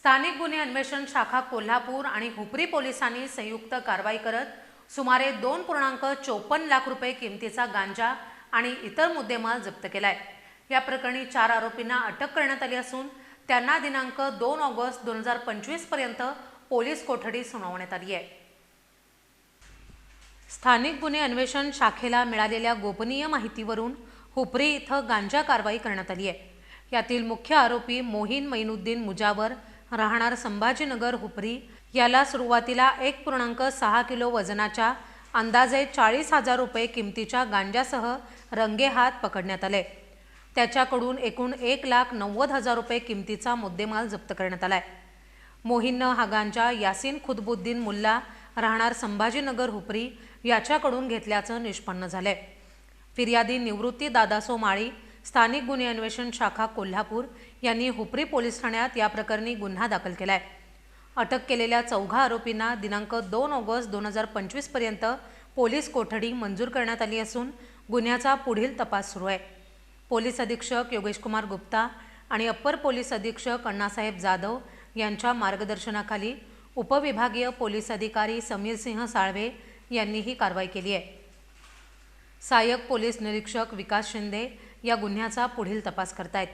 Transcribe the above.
स्थानिक गुन्हे अन्वेषण शाखा कोल्हापूर आणि हुपरी पोलिसांनी संयुक्त कारवाई करत सुमारे दोन पूर्णांक चोपन्न लाख रुपये किमतीचा गांजा आणि इतर मुद्देमाल जप्त केलाय. या प्रकरणी चार आरोपींना अटक करण्यात आली असून त्यांना दिनांक दोन ऑगस्ट दोन हजार पंचवीसपर्यंत पोलीस कोठडी सुनावण्यात आली आहे. स्थानिक गुन्हे अन्वेषण शाखेला मिळालेल्या गोपनीय माहितीवरून हुपरी इथं गांजा कारवाई करण्यात आली आहे. यातील मुख्य आरोपी मोहीन मैनुद्दीन मुजावर राहणार संभाजीनगर हुपरी. याला सुरुवातीला एक पूर्णांक सहा किलो वजनाच्या अंदाजे चाळीस हजार रुपये किमतीच्या गांजासह रंगेहात पकडण्यात आले. त्याच्याकडून एकूण एक लाख नव्वद हजार रुपये किमतीचा मुद्देमाल जप्त करण्यात आलाय. मोहिन्न हा गांजा यासीन खुदबुद्दीन मुल्ला राहणार संभाजीनगर हुपरी याच्याकडून घेतल्याचं निष्पन्न झालंय. फिर्यादी निवृत्ती दादासो माळी स्थानिक गुन्हे अन्वेषण शाखा कोल्हापूर यांनी हुपरी पोलीस ठाण्यात या प्रकरणी गुन्हा दाखल केला आहे अटक केलेल्या चौघा आरोपींना दिनांक दोन ऑगस्ट दोन हजार पंचवीसपर्यंत पोलीस कोठडी मंजूर करण्यात आली असून गुन्ह्याचा पुढील तपास सुरू आहे. पोलीस अधीक्षक योगेशकुमार गुप्ता आणि अप्पर पोलीस अधीक्षक अण्णासाहेब जाधव यांच्या मार्गदर्शनाखाली उपविभागीय पोलीस अधिकारी समीर सिंह साळवे यांनी ही कारवाई केली आहे. सहाय्यक पोलीस निरीक्षक विकास शिंदे या गुन्ह्याचा पुढील तपास करतायत.